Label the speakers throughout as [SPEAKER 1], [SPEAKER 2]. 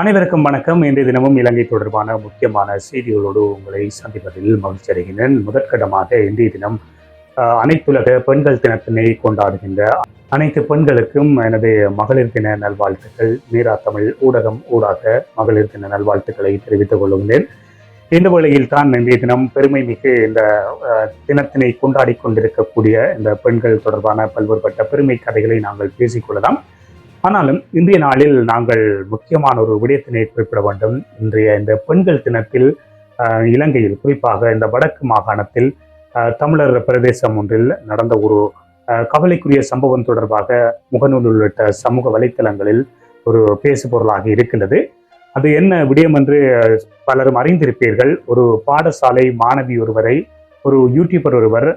[SPEAKER 1] அனைவருக்கும் வணக்கம். இன்றைய தினமும் இலங்கை தொடர்பான முக்கியமான செய்திகளோடு உங்களை சந்திப்பதில் மகிழ்ச்சி அடைகின்றேன். முதற்கட்டமாக இன்றைய தினம் அனைத்துலக பெண்கள் தினத்தினை கொண்டாடுகின்ற அனைத்து பெண்களுக்கும் எனது மகளிர் தின நல்வாழ்த்துக்கள். மீரா தமிழ் ஊடகம் ஊடாக மகளிர் தின நல்வாழ்த்துக்களை தெரிவித்துக் கொள்கின்றேன். இந்த வேளையில் தான் இன்றைய தினம் பெருமை மிகு இந்த தினத்தினை கொண்டாடி கொண்டிருக்கக்கூடிய இந்த பெண்கள் தொடர்பான பல்வேறுபட்ட பெருமை கதைகளை நாங்கள் பேசிக்கொள்ளலாம் ஆனாலும் இன்றைய நாளில் நாங்கள் முக்கியமான ஒரு விடயத்தினை குறிப்பிட வேண்டும். இன்றைய இந்த பெண்கள் தினத்தில் இலங்கையில் குறிப்பாக இந்த வடக்கு மாகாணத்தில் தமிழர் பிரதேசம் ஒன்றில் நடந்த ஒரு கவலைக்குரிய சம்பவம் தொடர்பாக முகநூல் உள்ளிட்ட சமூக வலைத்தளங்களில் ஒரு பேசுபொருளாக இருக்கின்றது. அது என்ன விடயம் என்று பலரும் அறிந்திருப்பீர்கள். ஒரு பாடசாலை மாணவி ஒருவரை ஒரு யூடியூபர் ஒருவர்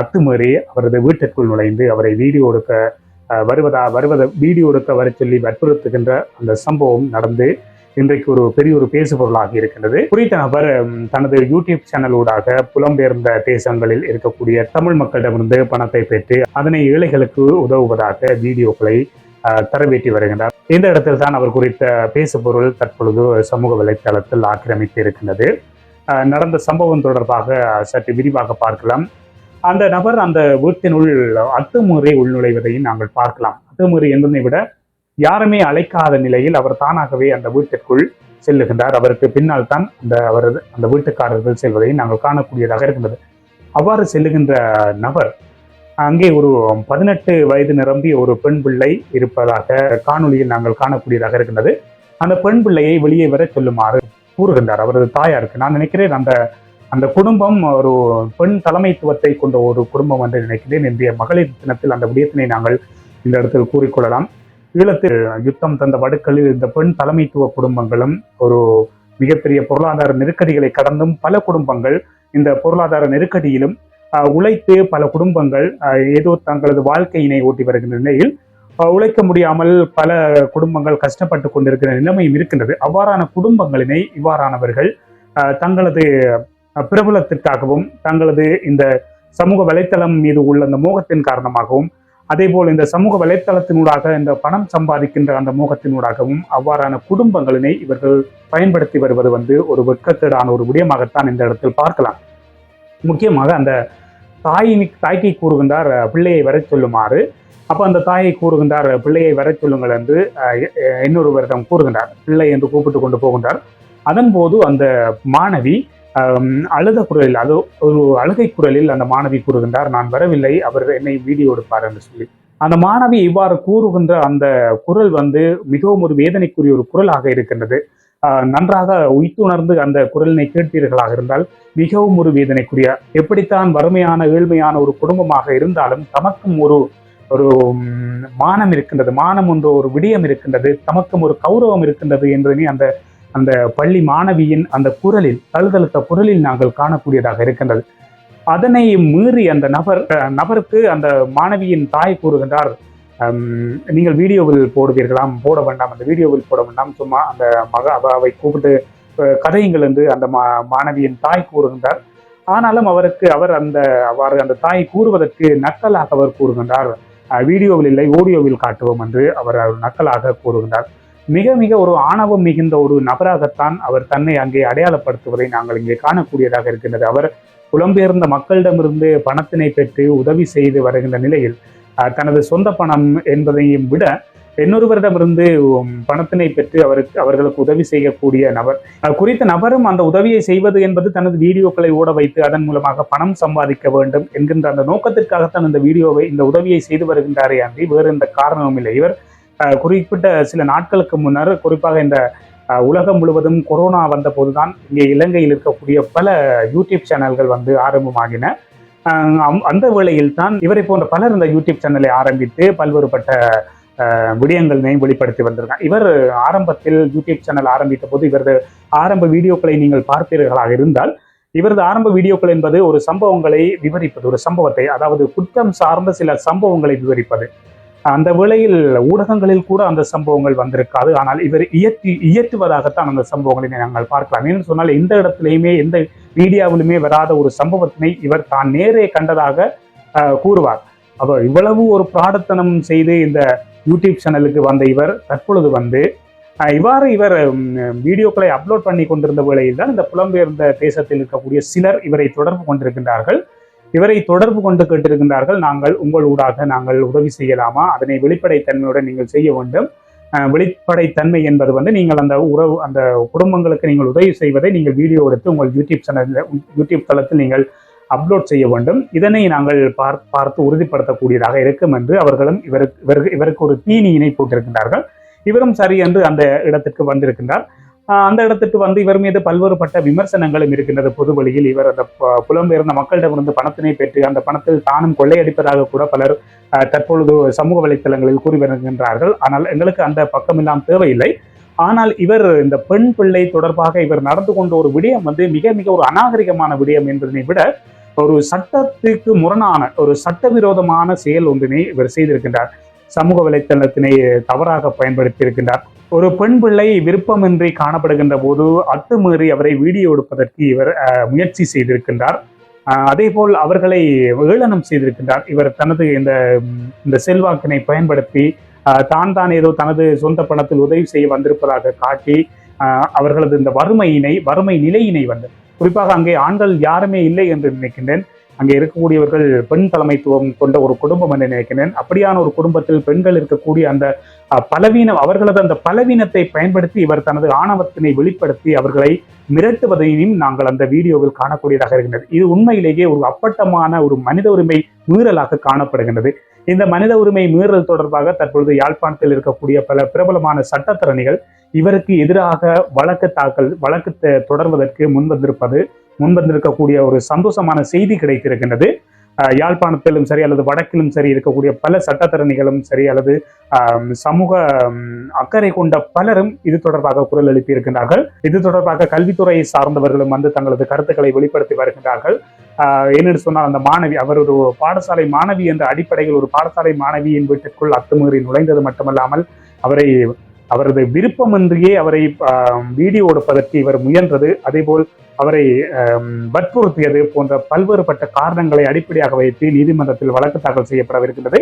[SPEAKER 1] அத்துமீறி அவரது வீட்டிற்குள் நுழைந்து அவரை வீடியோ எடுக்க வருவதா வருவதை வீடியோ எடுக்க வர சொல்லி வற்புறுத்துகின்ற அந்த சம்பவம் நடந்து இன்றைக்கு ஒரு பெரிய ஒரு பேசுபொருளாக இருக்கின்றது. குறித்த நபர் தனது யூடியூப் சேனலூடாக புலம்பெயர்ந்த தேசங்களில் இருக்கக்கூடிய தமிழ் மக்களிடமிருந்து பணத்தை பெற்று அதனை ஏழைகளுக்கு உதவுவதாக வீடியோக்களை அஹ், தரவேற்றி வருகின்றார். இந்த இடத்தில் தான் அவர் குறித்த பேசுபொருள் தற்பொழுது சமூக வலைத்தளத்தில் ஆக்கிரமித்து இருக்கின்றது. அஹ், நடந்த சம்பவம் தொடர்பாக சற்று விரிவாக பார்க்கலாம். அந்த நபர் அந்த வீட்டினுள் அத்துமுறை உள்நுழைவதையும் நாங்கள் பார்க்கலாம். அத்துமுறை என்பதை விட யாருமே அழைக்காத நிலையில் அவர் தானாகவே அந்த வீட்டிற்குள் செல்லுகின்றார். அவருக்கு பின்னால் தான் அந்த அவரது அந்த வீட்டுக்காரர்கள் செல்வதை நாங்கள் காணக்கூடியதாக இருக்கின்றது. அவ்வாறு செல்லுகின்ற நபர் அங்கே ஒரு பதினெட்டு வயது நிரம்பிய ஒரு பெண் பிள்ளை இருப்பதாக காணொலியில் நாங்கள் காணக்கூடியதாக இருக்கின்றது. அந்த பெண் பிள்ளையை வெளியே வர சொல்லுமாறு கூறுகின்றார். அவரது தாயாருக்கு நான் நினைக்கிறேன் அந்த அந்த குடும்பம் ஒரு பெண் தலைமைத்துவத்தை கொண்ட ஒரு குடும்பம் என்று நினைக்கிறேன். இன்றைய மகளிர் தினத்தில் அந்த விடயத்தினை நாங்கள் இந்த இடத்தில் கூறிக்கொள்ளலாம். ஈழத்தில் யுத்தம் தந்த வடுக்களில் இந்த பெண் தலைமைத்துவ குடும்பங்களும் ஒரு மிகப்பெரிய பொருளாதார நெருக்கடிகளை கடந்தும் பல குடும்பங்கள் இந்த பொருளாதார நெருக்கடியிலும் உழைத்து பல குடும்பங்கள் ஏதோ தங்களது வாழ்க்கையினை ஓட்டி வருகின்ற நிலையில் உழைக்க முடியாமல் பல குடும்பங்கள் கஷ்டப்பட்டு கொண்டிருக்கிற நிலைமையும் இருக்கின்றது. அவ்வாறான குடும்பங்களினை இவ்வாறானவர்கள் தங்களது பிரபலத்திற்காகவும் தங்களது இந்த சமூக வலைத்தளம் மீது உள்ள அந்த மோகத்தின் காரணமாகவும் அதேபோல் இந்த சமூக வலைத்தளத்தினூடாக இந்த பணம் சம்பாதிக்கின்ற அந்த மோகத்தினூடாகவும் அவ்வாறான குடும்பங்களினை இவர்கள் பயன்படுத்தி வருவது வந்து ஒரு வெட்கத்தேடான ஒரு விடயமாகத்தான் இந்த இடத்தில் பார்க்கலாம். முக்கியமாக அந்த தாயினி தாய்க்கை கூறுகின்றார் பிள்ளையை வரச் சொல்லுமாறு. அப்போ அந்த தாயை கூறுகின்றார் பிள்ளையை வரச் சொல்லுங்கள் என்று இன்னொருவரிடம் கூறுகின்றார். பிள்ளை என்று கூப்பிட்டு கொண்டு போகின்றார். அதன்போது அந்த மாணவி அழுத குரலில் அது ஒரு அழுகை குரலில் அந்த மாணவி கூறுகின்றார் நான் வரவில்லை அவர் என்னை வீடியோ எடுப்பார் என்று சொல்லி. அந்த மாணவி இவ்வாறு கூறுகின்ற அந்த குரல் வந்து மிகவும் ஒரு வேதனைக்குரிய ஒரு குரலாக இருக்கின்றது. ஆஹ், நன்றாக உய்த்துணர்ந்து அந்த குரலினை கேட்பீர்களாக இருந்தால் மிகவும் ஒரு வேதனைக்குரிய எப்படித்தான் வறுமையான ஏழ்மையான ஒரு குடும்பமாக இருந்தாலும் தமக்கும் ஒரு ஒரு மானம் இருக்கின்றது மானம் என்ற ஒரு விடயம் இருக்கின்றது தமக்கும் ஒரு கௌரவம் இருக்கின்றது என்பதனை அந்த அந்த பள்ளி மாணவியின் அந்த குரலில் தழுதழுத்த குரலில் நாங்கள் காணக்கூடியதாக இருக்கின்றது. அதனை மீறி அந்த நபர் அஹ், நபருக்கு அந்த மாணவியின் தாய் கூறுகின்றார் நீங்கள் வீடியோவில் போடுவீர்களாம் போட வேண்டாம் அந்த வீடியோவில் போட வேண்டாம் சும்மா அந்த மக அவை கூப்பிட்டு கதையுங்கள் என்று அந்த மா மாணவியின் தாய் கூறுகின்றார். ஆனாலும் அவருக்கு அவர் அந்த அவ்வாறு அந்த தாய் கூறுவதற்கு நக்கலாக அவர் கூறுகின்றார். வீடியோவில் இல்லை ஆடியோவில் காட்டுவோம் என்று அவர் அவர் நக்கலாக கூறுகின்றார். மிக மிக ஒரு ஆணவம் மிகுந்த ஒரு நபராகத்தான் அவர் தன்னை அங்கே அடையாளப்படுத்துவதை நாங்கள் இங்கே காணக்கூடியதாக இருக்கின்றது. அவர் புலம்பெயர்ந்த மக்களிடமிருந்து பணத்தினை பெற்று உதவி செய்து வருகின்ற நிலையில் தனது சொந்த பணம் என்பதையும் விட இன்னொருவரிடமிருந்து பணத்தினை பெற்று அவருக்கு அவர்களுக்கு உதவி செய்யக்கூடிய நபர் குறித்த நபரும் அந்த உதவியை செய்வது என்பது தனது வீடியோக்களை ஓட வைத்து அதன் மூலமாக பணம் சம்பாதிக்க வேண்டும் என்கின்ற அந்த நோக்கத்திற்காகத்தான் இந்த வீடியோவை இந்த உதவியை செய்து வருகின்றாரே அன்றி வேறு எந்த காரணமும் இல்லை. இவர் குறிப்பிட்ட சில நாட்களுக்கு முன்னர் குறிப்பாக இந்த உலகம் முழுவதும் கொரோனா வந்த போதுதான் இங்கே இலங்கையில் இருக்கக்கூடிய பல யூடியூப் சேனல்கள் வந்து ஆரம்பமாகின. அஹ், அந்த வேளையில் தான் இவரை போன்ற பலர் இந்த யூடியூப் சேனலை ஆரம்பித்து பல்வேறுபட்ட விடயங்களையும் வெளிப்படுத்தி வந்திருக்காங்க. இவர் ஆரம்பத்தில் யூடியூப் சேனல் ஆரம்பித்த போது இவரது ஆரம்ப வீடியோக்களை நீங்கள் பார்ப்பீர்களாக இருந்தால் இவரது ஆரம்ப வீடியோக்கள் என்பது ஒரு சம்பவங்களை விவரிப்பது ஒரு சம்பவத்தை அதாவது குற்றம் சார்ந்த சில சம்பவங்களை விவரிப்பது. அந்த வேளையில் ஊடகங்களில் கூட அந்த சம்பவங்கள் வந்திருக்காது. ஆனால் இவர் இயற்றி இயற்றுவதாகத்தான் அந்த சம்பவங்களை நாங்கள் பார்க்கலாம். ஏன்னு சொன்னால் எந்த இடத்துலையுமே எந்த மீடியாவிலுமே வராத ஒரு சம்பவத்தினை இவர் தான் நேரே கண்டதாக கூறுவார். அப்போ இவ்வளவு ஒரு பிராடத்தனம் செய்து இந்த யூடியூப் சேனலுக்கு வந்த இவர் தற்பொழுது வந்து இவ்வாறு இவர் வீடியோக்களை அப்லோட் பண்ணி கொண்டிருந்த வேளையில் தான் இந்த புலம்பெயர்ந்த தேசத்தில் இருக்கக்கூடிய சிலர் இவரை தொடர்பு கொண்டிருக்கின்றார்கள். இவரை தொடர்பு கொண்டு கேட்டிருக்கின்றார்கள். நாங்கள் உங்கள் ஊடாக நாங்கள் உதவி செய்யலாமா? அதனை வெளிப்படைத்தன்மையுடன் நீங்கள் செய்ய வேண்டும். வெளிப்படைத்தன்மை என்பது வந்து நீங்கள் அந்த உறவு அந்த குடும்பங்களுக்கு நீங்கள் உதவி செய்வதை நீங்கள் வீடியோ எடுத்து உங்கள் யூடியூப் சேனலில் யூடியூப் தளத்தில் நீங்கள் அப்லோட் செய்ய வேண்டும். இதனை நாங்கள் பார் பார்த்து உறுதிப்படுத்தக்கூடியதாக இருக்கும் என்று அவர்களும் இவருக்கு இவருக்கு இவருக்கு ஒரு தீனியினை போட்டிருக்கின்றார்கள். இவரும் சரி என்று அந்த இடத்திற்கு வந்திருக்கின்றார். அந்த இடத்துக்கு வந்து இவர் மீது பல்வேறுபட்ட விமர்சனங்களும் இருக்கின்றது. பொது வழியில் இவர் அந்த புலம்பெயர்ந்த மக்களிடமிருந்து பணத்தினை பெற்று அந்த பணத்தில் தானும் கொள்ளையடிப்பதாக கூட பலர் தற்பொழுது சமூக வலைத்தளங்களில் கூறி வருகின்றார்கள். ஆனால் எங்களுக்கு அந்த பக்கமெல்லாம் தேவையில்லை. ஆனால் இவர் இந்த பெண் பிள்ளை தொடர்பாக இவர் நடந்து கொண்ட ஒரு விடயம் வந்து மிக மிக ஒரு அநாகரிகமான விடயம் என்பதனை விட ஒரு சட்டத்துக்கு முரணான ஒரு சட்டவிரோதமான செயல் ஒன்றினை இவர் செய்திருக்கின்றார். சமூக வலைத்தளத்தினை தவறாக பயன்படுத்தி இருக்கின்றார் ஒரு பெண் பிள்ளை விருப்பமின்றி காணப்படுகின்ற போது அத்துமீறி அவரை வீடியோ எடுப்பதற்கு இவர் அஹ், முயற்சி செய்திருக்கின்றார். அஹ், அதே போல் அவர்களை ஏளனம் செய்திருக்கின்றார். இவர் தனது இந்த இந்த செல்வாக்கினை பயன்படுத்தி தான் தான் ஏதோ தனது சொந்த பணத்தில் உதவி செய்ய வந்திருப்பதாக காட்டி அவர்களது இந்த வறுமையினை வறுமை நிலையினை வந்து குறிப்பாக அங்கே ஆண்கள் யாருமே இல்லை என்று நினைக்கின்றேன். அங்கே இருக்கக்கூடியவர்கள் பெண் தலைமைத்துவம் கொண்ட ஒரு குடும்பம் என்று நினைக்கிறேன். அப்படியான ஒரு குடும்பத்தில் பெண்கள் இருக்கக்கூடிய அந்த அஹ், பலவீனம் அவர்களது அந்த பலவீனத்தை பயன்படுத்தி இவர் தனது ஆணவத்தினை வெளிப்படுத்தி அவர்களை மிரட்டுவதையும் நாங்கள் அந்த வீடியோவில் காணக்கூடியதாக இருக்கின்றது. இது உண்மையிலேயே ஒரு அப்பட்டமான ஒரு மனித உரிமை மீறலாக காணப்படுகின்றது. இந்த மனித உரிமை மீறல் தொடர்பாக தற்பொழுது யாழ்ப்பாணத்தில் இருக்கக்கூடிய பல பிரபலமான சட்டத்தரணிகள் இவருக்கு எதிராக வழக்கு தாக்கல் வழக்கு தொடர்வதற்கு முன்வந்திருப்பது முன்வந்திருக்கக்கூடிய ஒரு சந்தோஷமான செய்தி கிடைத்திருக்கின்றது. யாழ்ப்பாணத்திலும் சரி அல்லது வடக்கிலும் சரி இருக்கக்கூடிய பல சட்டத்தரணிகளும் சரி அல்லது சமூக அக்கறை கொண்ட பலரும் இது தொடர்பாக குரல் எழுப்பியிருக்கின்றார்கள். இது தொடர்பாக கல்வித்துறையை சார்ந்தவர்களும் வந்து தங்களது கருத்துக்களை வெளிப்படுத்தி வருகின்றார்கள். ஆஹ் என்னென்னு சொன்னால் அந்த மாணவி அவர் ஒரு பாடசாலை மாணவி என்ற அடிப்படையில் ஒரு பாடசாலை மாணவியின் வீட்டிற்குள் அத்துமீறி நுழைந்தது மட்டுமல்லாமல் அவரை அவரது விருப்பமின்றியே அவரை ஆஹ், வீடியோ எடுப்பதற்கு இவர் முயன்றது. அதேபோல் அவரை வற்புறுத்தியது போன்ற பல்வேறுபட்ட காரணங்களை அடிப்படையாக வைத்து நீதிமன்றத்தில் வழக்கு தாக்கல் செய்யப்படவிருக்கின்றது.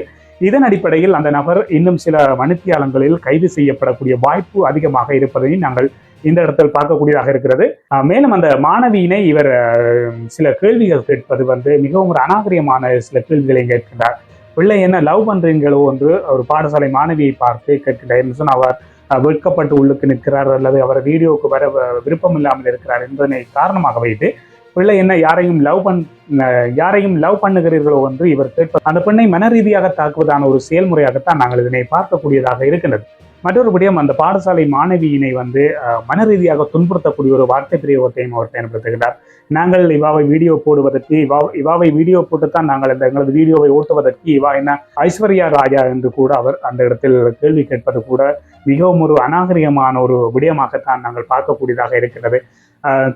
[SPEAKER 1] இதன் அடிப்படையில் அந்த நபர் இன்னும் சில மனுத்தியாளங்களில் கைது செய்யப்படக்கூடிய வாய்ப்பு அதிகமாக இருப்பதையும் நாங்கள் இந்த இடத்தில் பார்க்கக்கூடியதாக இருக்கிறது. மேலும் அந்த மாணவியினை இவர் சில கேள்விகள் கேட்பது வந்து மிகவும் ஒரு அநாகரியமான சில கேள்விகளை கேட்கின்றார். பிள்ளை என்ன லவ் பண்றீங்களோ? என்று ஒரு பாடசாலை மாணவியை பார்த்து கேட்கின்றார். என்று சொன்னால் அவர் வெட்கப்பட்டு உள்ளுக்கு நிற்கிறார் அல்லது அவர் வீடியோவுக்கு வர விருப்பம் இல்லாமல் இருக்கிறார் என்பதனை காரணமாக வைத்து பிள்ளை என்ன யாரையும் லவ் பண் அஹ், யாரையும் லவ் பண்ணுகிறீர்களோ என்று இவர் கேட்பது அந்த பெண்ணை மன ரீதியாக தாக்குவதான ஒரு செயல்முறையாகத்தான் நாங்கள் இதனை பார்க்கக்கூடியதாக இருக்கின்றது. மற்றொரு விடயம் அந்த பாடசாலை மாணவியினை வந்து மன ரீதியாக துன்புறுத்தக்கூடிய ஒரு வார்த்தை பிரயோகத்தையும் அவர் பயன்படுத்துகிறார். நாங்கள் இவாவை வீடியோ போடுவதற்கு இவா இவாவை வீடியோ போட்டுத்தான் நாங்கள் இந்த எங்களது வீடியோவை ஓட்டுவதற்கு இவா என்ன ஐஸ்வர்யா ராஜா என்று கூட அவர் அந்த இடத்தில் கேள்வி கேட்பது கூட மிகவும் ஒரு அநாகரிகமான ஒரு விடயமாகத்தான் நாங்கள் பார்க்கக்கூடியதாக இருக்கிறது.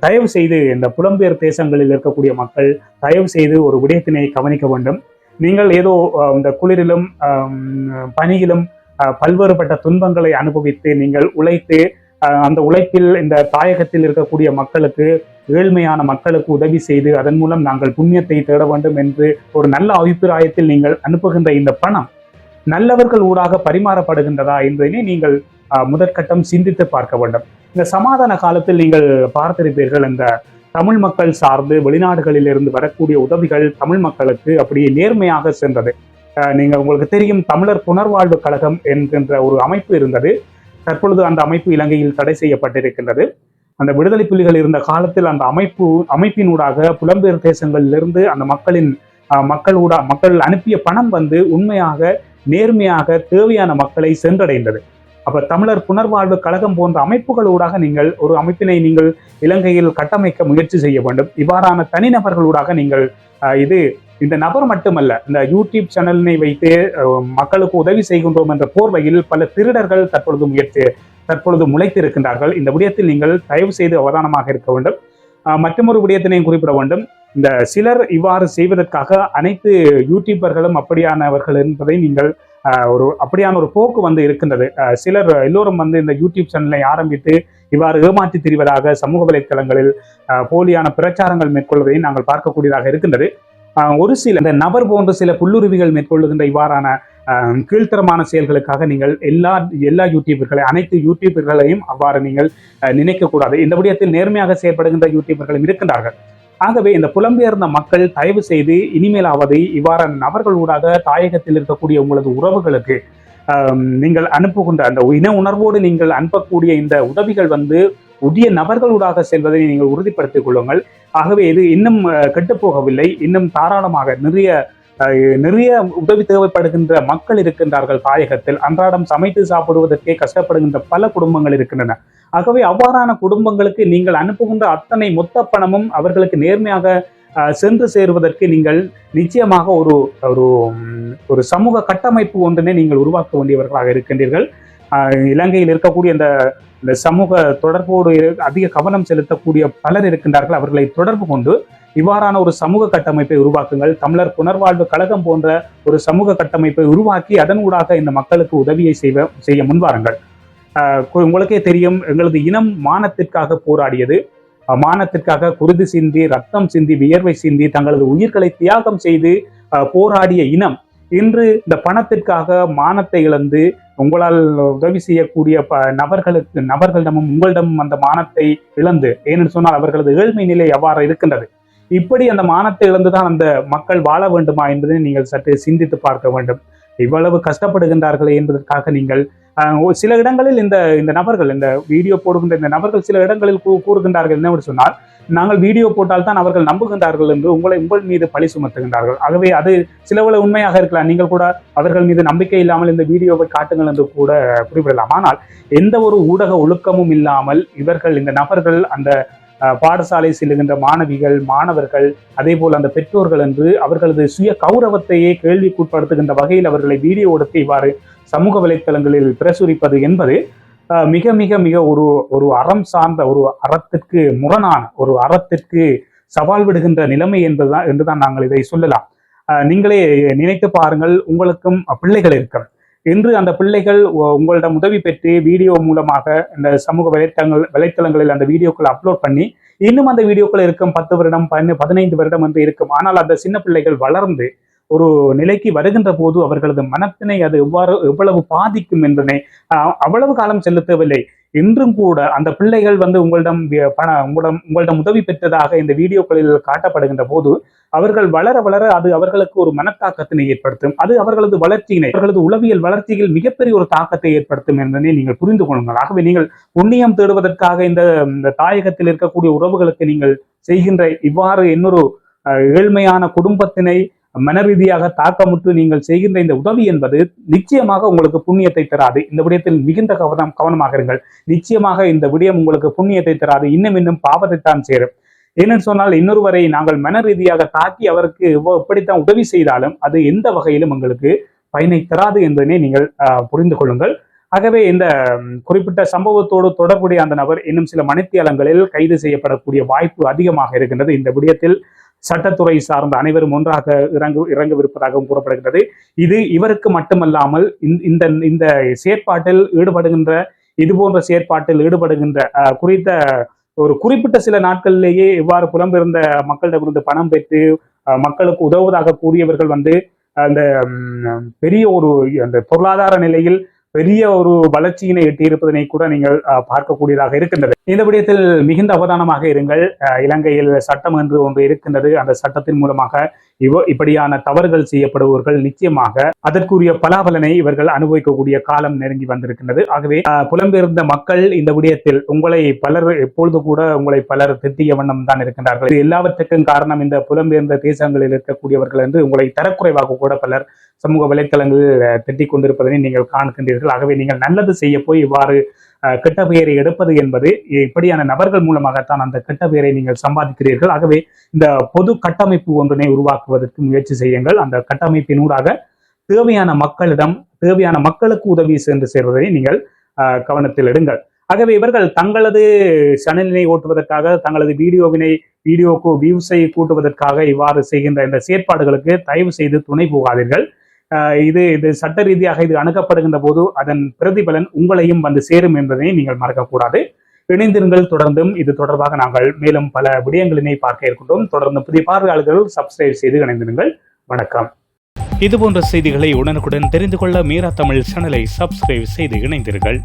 [SPEAKER 1] தயவு செய்து இந்த புலம்பெயர் தேசங்களில் இருக்கக்கூடிய மக்கள் தயவு செய்து ஒரு விடயத்தினை கவனிக்க வேண்டும். நீங்கள் ஏதோ இந்த குளிரிலும் பனியிலும் பல்வேறுபட்ட துன்பங்களை அனுபவித்து நீங்கள் உழைத்து அந்த உழைப்பில் இந்த தாயகத்தில் இருக்கக்கூடிய மக்களுக்கு ஏழ்மையான மக்களுக்கு உதவி செய்து அதன் மூலம் நாங்கள் புண்ணியத்தை தேட வேண்டும் என்று ஒரு நல்ல அபிப்பிராயத்தில் நீங்கள் அனுப்புகின்ற இந்த பணம் நல்லவர்கள் ஊடாக பரிமாறப்படுகின்றதா என்பதனை நீங்கள் முதற்கட்டம் சிந்தித்து பார்க்க வேண்டும். இந்த சமாதான காலத்தில் நீங்கள் பார்த்திருப்பீர்கள் இந்த தமிழ் மக்கள் சார்ந்து வெளிநாடுகளில் இருந்து வரக்கூடிய உதவிகள் தமிழ் மக்களுக்கு அப்படியே நேர்மையாக சென்றது. நீங்கள் உங்களுக்கு தெரியும் தமிழர் புனர்வாழ்வு கழகம் என்கின்ற ஒரு அமைப்பு இருந்தது. தற்பொழுது அந்த அமைப்பு இலங்கையில் தடை செய்யப்பட்டிருக்கின்றது. அந்த விடுதலை புலிகள் இருந்த காலத்தில் அந்த அமைப்பு அமைப்பினூடாக புலம்பெயர் தேசங்களிலிருந்து அந்த மக்களின் மக்கள் ஊடா மக்கள் அனுப்பிய பணம் வந்து உண்மையாக நேர்மையாக தேவையான மக்களை சென்றடைந்தது. அப்ப தமிழர் புனர்வாழ்வு கழகம் போன்ற அமைப்புகளூடாக நீங்கள் ஒரு அமைப்பினை நீங்கள் இலங்கையில் கட்டமைக்க முயற்சி செய்ய வேண்டும். இவ்வாறான தனிநபர்களூடாக நீங்கள் இது இந்த நபர் மட்டுமல்ல இந்த யூடியூப் சேனலினை வைத்து மக்களுக்கு உதவி செய்கின்றோம் என்ற போர்வையில் பல திருடர்கள் தற்பொழுது முயற்சி தற்பொழுது முளைத்திருக்கின்றார்கள். இந்த விடயத்தில் நீங்கள் தயவு செய்து அவதானமாக இருக்க வேண்டும். மற்றொரு விடயத்தினையும் குறிப்பிட வேண்டும். இந்த சிலர் இவ்வாறு செய்வதற்காக அனைத்து யூடியூபர்களும் அப்படியானவர்கள் என்பதை நீங்கள் ஒரு அப்படியான ஒரு போக்கு வந்து இருக்கின்றது. சிலர் எல்லோரும் வந்து இந்த யூடியூப் சேனலை ஆரம்பித்து இவ்வாறு ஏமாற்றி திரிவதாக சமூக வலைத்தளங்களில் போலியான பிரச்சாரங்கள் மேற்கொள்வதை நாங்கள் பார்க்கக்கூடியதாக இருக்கின்றது. ஒரு சில இந்த நபர் போன்ற சில புல்லுருவிகள் மேற்கொள்ளுகின்ற இவ்வாறான கீழ்த்தரமான செயல்களுக்காக நீங்கள் எல்லா எல்லா யூடியூபர்களை அனைத்து யூடியூபர்களையும் அவ்வாறு நீங்கள் நினைக்கக்கூடாது. இந்த விடயத்தில் நேர்மையாக செயல்படுகின்ற யூடியூபர்களும் இருக்கின்றார்கள். ஆகவே இந்த புலம்பெயர்ந்த மக்கள் தயவு செய்து இனிமேலாவது இவ்வாறான நபர்கள் ஊடாக தாயகத்தில் இருக்கக்கூடிய உங்களது உறவுகளுக்கு நீங்கள் அனுப்புகின்ற அந்த இன உணர்வோடு நீங்கள் அனுப்பக்கூடிய இந்த உதவிகள் வந்து புதிய நபர்களூடாக செல்வதை நீங்கள் உறுதிப்படுத்திக் கொள்ளுங்கள். ஆகவே இது இன்னும் கெட்டுப்போகவில்லை. இன்னும் தாராளமாக நிறைய அஹ், நிறைய உதவி தேவைப்படுகின்ற மக்கள் இருக்கின்றார்கள் தாயகத்தில். அன்றாடம் சமைத்து சாப்பிடுவதற்கே கஷ்டப்படுகின்ற பல குடும்பங்கள் இருக்கின்றன. ஆகவே அவ்வாறான குடும்பங்களுக்கு நீங்கள் அனுப்புகின்ற அத்தனை மொத்த பணமும் அவர்களுக்கு நேர்மையாக சென்று சேருவதற்கு நீங்கள் நிச்சயமாக ஒரு ஒரு ஒரு சமூக கட்டமைப்பு ஒன்றினை நீங்கள் உருவாக்க வேண்டியவர்களாக இருக்கின்றீர்கள். இலங்கையில் இருக்கக்கூடிய இந்த இந்த சமூக தொடர்போடு அதிக கவனம் செலுத்தக்கூடிய பலர் இருக்கின்றார்கள். அவர்களை தொடர்பு கொண்டு இவ்வாறான ஒரு சமூக கட்டமைப்பை உருவாக்குங்கள். தமிழர் புனர்வாழ்வு கழகம் போன்ற ஒரு சமூக கட்டமைப்பை உருவாக்கி அதன் ஊடாக இந்த மக்களுக்கு உதவியை செய்வ செய்ய முன்வாருங்கள். உங்களுக்கே தெரியும் எங்களது இனம் மானத்திற்காக போராடியது. மானத்திற்காக குருதி சிந்தி ரத்தம் சிந்தி வியர்வை சிந்தி தங்களது உயிர்களை தியாகம் செய்து போராடிய இனம் இன்று இந்த பணத்திற்காக மானத்தை இழந்து உங்களால் உதவி செய்யக்கூடிய ப நபர்களுக்கு நபர்களிடமும் உங்களிடமும் அந்த மானத்தை இழந்து ஏனென்று சொன்னால் அவர்களது ஏழ்மை நிலை எவ்வாறு இருக்கின்றது? இப்படி அந்த மானத்தை இழந்துதான் அந்த மக்கள் வாழ வேண்டுமா என்பதை நீங்கள் சற்று சிந்தித்து பார்க்க வேண்டும். இவ்வளவு கஷ்டப்படுகின்றார்களே என்பதற்காக நீங்கள் சில இடங்களில் இந்த இந்த நபர்கள் இந்த வீடியோ போடுகின்ற இந்த நபர்கள் சில இடங்களில் கூ- கூறுகின்றார்கள் என்னவென்று சொன்னால் நாங்கள் வீடியோ போட்டால் தான் அவர்கள் நம்புகின்றார்கள் என்று உங்களை உங்கள் மீது பழி சுமத்துகின்றார்கள். ஆகவே அது சிலவள உண்மையாக இருக்கலாம். நீங்கள் கூட அவர்கள் மீது நம்பிக்கை இல்லாமல் இந்த வீடியோவை காட்டுங்கள் என்று கூட குறிப்பிடலாம். ஆனால் எந்த ஒரு ஊடக ஒழுக்கமும் இல்லாமல் இவர்கள் இந்த நபர்கள் அந்த பாடசாலை செல்லுகின்ற மாணவிகள் மாணவர்கள் அதே போல் அந்த பெற்றோர்கள் என்று அவர்களது சுய கௌரவத்தையே கேள்விக்குட்படுத்துகின்ற வகையில் அவர்களை வீடியோ எடுத்து இவ்வாறு சமூக வலைத்தளங்களில் பிரசுரிப்பது என்பது மிக மிக மிக ஒரு ஒரு அறம் சார்ந்த ஒரு அறத்திற்கு முரணான ஒரு அறத்திற்கு சவால் விடுகின்ற நிலைமை என்பதுதான் என்றுதான் நாங்கள் இதை சொல்லலாம். அஹ், நீங்களே நினைத்து பாருங்கள் உங்களுக்கும் பிள்ளைகள் இருக்கிறது. இன்று அந்த பிள்ளைகள் உங்களிடம் உதவி பெற்று வீடியோ மூலமாக இந்த சமூக வலைத்தளங்கள் வலைத்தளங்களில் அந்த வீடியோக்களை அப்லோட் பண்ணி இன்னும் அந்த வீடியோக்கள் இருக்கும் பத்து வருடம் பன்னு பதினைந்து வருடம் வந்து இருக்கும். ஆனால் அந்த சின்ன பிள்ளைகள் வளர்ந்து ஒரு நிலைக்கு வருகின்ற போது அவர்களது மனத்தினை அது எவ்வாறு எவ்வளவு பாதிக்கும் என்றனை அவ்வளவு காலம் செலுத்தவில்லை. இன்றும் கூட அந்த பிள்ளைகள் வந்து உங்களிடம் பண உங்களிடம் உங்களிடம் உதவி பெற்றதாக இந்த வீடியோக்களில் காட்டப்படுகின்ற போது அவர்கள் வளர வளர அது அவர்களுக்கு ஒரு மனத்தாக்கத்தினை ஏற்படுத்தும். அது அவர்களது வளர்ச்சியினை அவர்களது உளவியல் வளர்ச்சியில் மிகப்பெரிய ஒரு தாக்கத்தை ஏற்படுத்தும் என்பதை நீங்கள் புரிந்து கொள்ளுங்கள். ஆகவே நீங்கள் புண்ணியம் தேடுவதற்காக இந்த இந்த தாயகத்தில் இருக்கக்கூடிய உறவுகளுக்கு நீங்கள் செய்கின்ற இவ்வாறு இன்னொரு அஹ், ஏழ்மையான குடும்பத்தினை மனரீதியாக தாக்கமுற்று நீங்கள் செய்கின்ற இந்த உதவி என்பது நிச்சயமாக உங்களுக்கு புண்ணியத்தை தராது. இந்த விடயத்தில் மிகுந்த கவனம் கவனமாக இருங்கள். நிச்சயமாக இந்த விடயம் உங்களுக்கு புண்ணியத்தை தராது. இன்னும் இன்னும் பாவத்தைத்தான் சேரும். ஏனென்று சொன்னால் இன்னொருவரை நாங்கள் மன ரீதியாக தாக்கி அவருக்கு எப்படித்தான் உதவி செய்தாலும் அது எந்த வகையிலும் உங்களுக்கு பயனை தராது என்பதனை நீங்கள் புரிந்து கொள்ளுங்கள். ஆகவே இந்த குறிப்பிட்ட சம்பவத்தோடு தொடர்புடைய அந்த நபர் இன்னும் சில மணித்தியாலங்களில் கைது செய்யப்படக்கூடிய வாய்ப்பு அதிகமாக இருக்கின்றது. இந்த விடயத்தில் சட்டத்துறை சார்ந்த அனைவரும் ஒன்றாக இறங்கு இறங்கவிருப்பதாகவும் கூறப்படுகிறது இது இவருக்கு மட்டுமல்லாமல் இந்த- இந்த இந்த செயற்பாட்டில் ஈடுபடுகின்ற இது போன்ற செயற்பாட்டில் ஈடுபடுகின்ற அஹ், குறித்த ஒரு குறிப்பிட்ட சில நாட்களிலேயே இவ்வாறு புலம்பெயர்ந்த மக்களிடமிருந்து பணம் பெற்று மக்களுக்கு உதவுவதாக கூறியவர்கள் வந்து அந்த பெரிய ஒரு அந்த பொருளாதார நிலையில் பெரிய ஒரு வளர்ச்சியினை எட்டியிருப்பதனை கூட நீங்கள் அஹ், பார்க்கக்கூடியதாக இருக்கின்றது. இந்த விடயத்தில் மிகுந்த அவதானமாக இருங்கள். இலங்கையில் சட்டம் என்று ஒன்று இருக்கின்றது. அந்த சட்டத்தின் மூலமாக இவ இப்படியான தவறுகள் செய்யப்படுபவர்கள் நிச்சயமாக அதற்குரிய பலாபலனை இவர்கள் அனுபவிக்கக்கூடிய காலம் நெருங்கி வந்திருக்கின்றது. ஆகவே புலம்பெயர்ந்த மக்கள் இந்த விடயத்தில் உங்களை பலர் எப்பொழுது கூட உங்களை பலர் திட்டிய வண்ணம் தான் இருக்கின்றார்கள். எல்லாவற்றுக்கும் காரணம் இந்த புலம்பெயர்ந்த தேசங்களில் இருக்கக்கூடியவர்கள் என்று உங்களை தரக்குறைவாக கூட பலர் சமூக வலைத்தளங்களில் அஹ், திட்டிக் கொண்டிருப்பதனை நீங்கள் காண்கின்றீர்கள். ஆகவே நீங்கள் நல்லது செய்ய போய் இவ்வாறு கெட்ட பெயரை எடுப்பது என்பது இப்படியான நபர்கள் மூலமாகத்தான் அந்த கெட்ட பெயரை நீங்கள் சம்பாதிக்கிறீர்கள். ஆகவே இந்த பொது கட்டமைப்பு ஒன்றினை உருவாக்குவதற்கு முயற்சி செய்யுங்கள். அந்த கட்டமைப்பினூடாக தேவையான மக்களிடம் தேவையான மக்களுக்கு உதவி சென்று சேர்வதை நீங்கள் கவனத்தில் எடுங்கள். ஆகவே இவர்கள் தங்களது சேனலினை ஓட்டுவதற்காக தங்களது வீடியோவினை வீடியோக்கு வியூஸை கூட்டுவதற்காக இவ்வாறு செய்கின்ற இந்த செயற்பாடுகளுக்கு தயவு செய்து துணை போகாதீர்கள். இது இது சட்ட ரீதியாக இது அணுகப்படுகின்ற போது அதன் பிரதிபலன் உங்களையும் வந்து சேரும் என்பதை நீங்கள் மறக்கக்கூடாது. இணைந்திருங்கள் தொடர்ந்தும். இது தொடர்பாக நாங்கள் மேலும் பல விடயங்களினை பார்க்க இருக்கின்றோம். தொடர்ந்து புதிய பார்வையாளர்கள் சப்ஸ்கிரைப் செய்து இணைந்திருங்கள். வணக்கம். இதுபோன்ற செய்திகளை உடனுக்குடன் தெரிந்து கொள்ள மீரா தமிழ் சேனலை சப்ஸ்கிரைப் செய்து இணைந்தீர்கள்